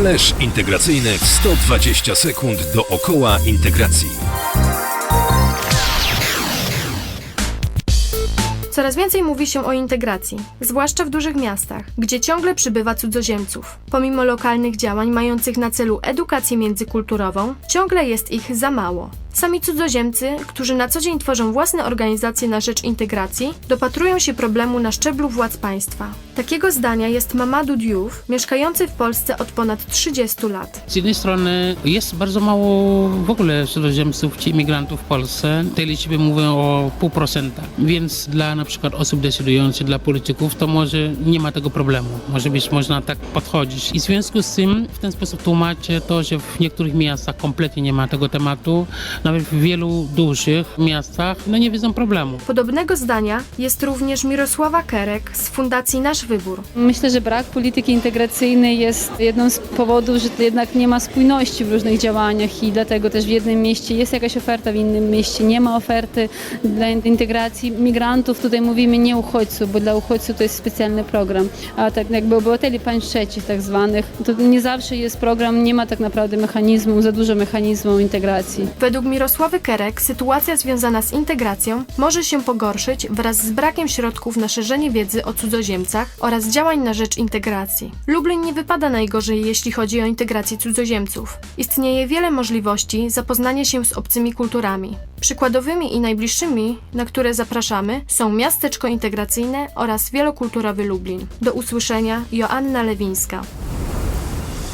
Flash integracyjny w 120 sekund dookoła integracji. Coraz więcej mówi się o integracji, zwłaszcza w dużych miastach, gdzie ciągle przybywa cudzoziemców. Pomimo lokalnych działań mających na celu edukację międzykulturową, ciągle jest ich za mało. Sami cudzoziemcy, którzy na co dzień tworzą własne organizacje na rzecz integracji, dopatrują się problemu na szczeblu władz państwa. Takiego zdania jest Mamadou Diouf, mieszkający w Polsce od ponad 30 lat. Z jednej strony jest bardzo mało w ogóle cudzoziemców czy imigrantów w Polsce. Te liczby mówią o pół procenta, więc dla na przykład osób decydujących, dla polityków to może nie ma tego problemu. Może być można tak podchodzić. I w związku z tym w ten sposób tłumaczę to, że w niektórych miastach kompletnie nie ma tego tematu. Nawet w wielu dużych miastach no nie widzą problemu. Podobnego zdania jest również Mirosława Kerek z Fundacji Nasz Wybór. Myślę, że brak polityki integracyjnej jest jedną z powodów, że jednak nie ma spójności w różnych działaniach i dlatego też w jednym mieście jest jakaś oferta, w innym mieście nie ma oferty dla integracji migrantów. Tutaj mówimy nie uchodźców, bo dla uchodźców to jest specjalny program, a tak jakby obywateli państw trzecich tak zwanych, to nie zawsze jest program, nie ma tak naprawdę mechanizmu, za dużo mechanizmu integracji. Według Mirosławy Kerek sytuacja związana z integracją może się pogorszyć wraz z brakiem środków na szerzenie wiedzy o cudzoziemcach oraz działań na rzecz integracji. Lublin nie wypada najgorzej, jeśli chodzi o integrację cudzoziemców. Istnieje wiele możliwości zapoznania się z obcymi kulturami. Przykładowymi i najbliższymi, na które zapraszamy, są miasteczko integracyjne oraz wielokulturowy Lublin. Do usłyszenia Joanna Lewińska.